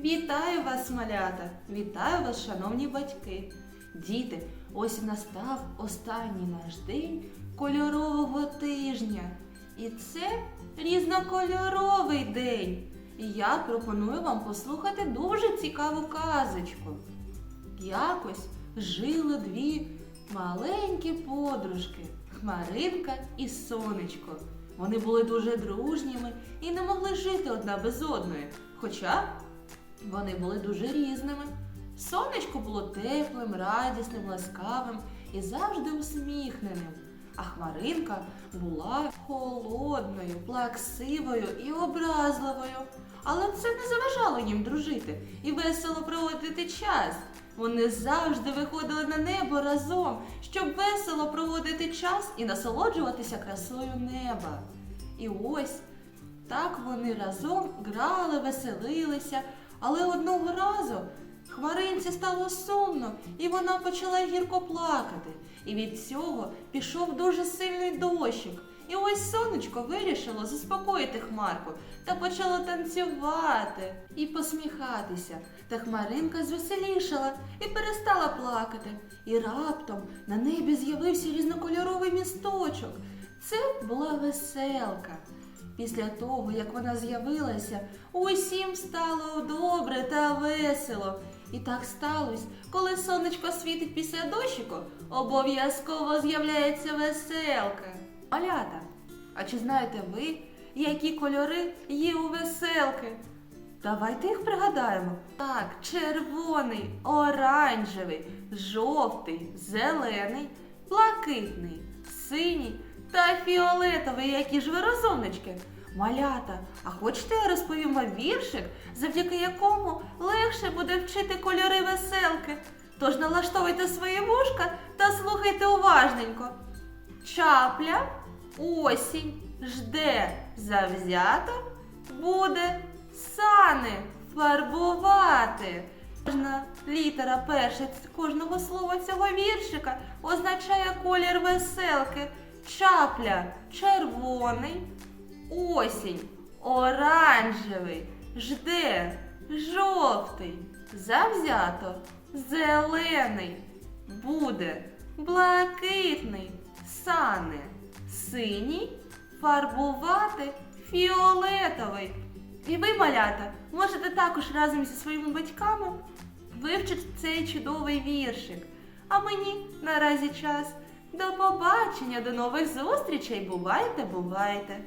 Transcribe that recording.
Вітаю вас, малята! Вітаю вас, шановні батьки! Діти, ось настав останній наш день кольорового тижня. І це різнокольоровий день. І я пропоную вам послухати дуже цікаву казочку. Якось жили дві маленькі подружки Хмаринка і Сонечко. Вони були дуже дружніми і не могли жити одна без одної. Хоча вони були дуже різними. Сонечко було теплим, радісним, ласкавим і завжди усміхненим. А Хмаринка була холодною, плаксивою і образливою. Але це не заважало їм дружити і весело проводити час. Вони завжди виходили на небо разом, щоб весело проводити час і насолоджуватися красою неба. І ось так вони разом грали, веселилися, але одного разу Хмаринці стало сумно, і вона почала гірко плакати. І від цього пішов дуже сильний дощик. І ось сонечко вирішило заспокоїти Хмарку та почало танцювати і посміхатися. Та Хмаринка звеселішала і перестала плакати. І раптом на небі з'явився різнокольоровий місточок. Це була веселка. Після того, як вона з'явилася, усім стало добре та весело. І так сталося, коли сонечко світить після дощику, обов'язково з'являється веселка. Малята, а чи знаєте ви, які кольори є у веселки? Давайте їх пригадаємо. Так, червоний, оранжевий, жовтий, зелений, блакитний, синій та фіолетовий, які ж ви розумнички. Малята, а хочете я розповім вам віршик, завдяки якому легше буде вчити кольори веселки? Тож налаштовуйте свої вушка та слухайте уважненько. Чапля, осінь, жде завзято, буде сани фарбувати. Кожна літера перша кожного слова цього віршика означає колір веселки. Чапля червоний, осінь оранжевий, жде жовтий, завзято зелений, буде блакитний, сани, синій, фарбувати фіолетовий. І ви, малята, можете також разом зі своїми батьками вивчити цей чудовий віршик. А мені наразі час. До побачення, до нових зустрічей. Бувайте, бувайте!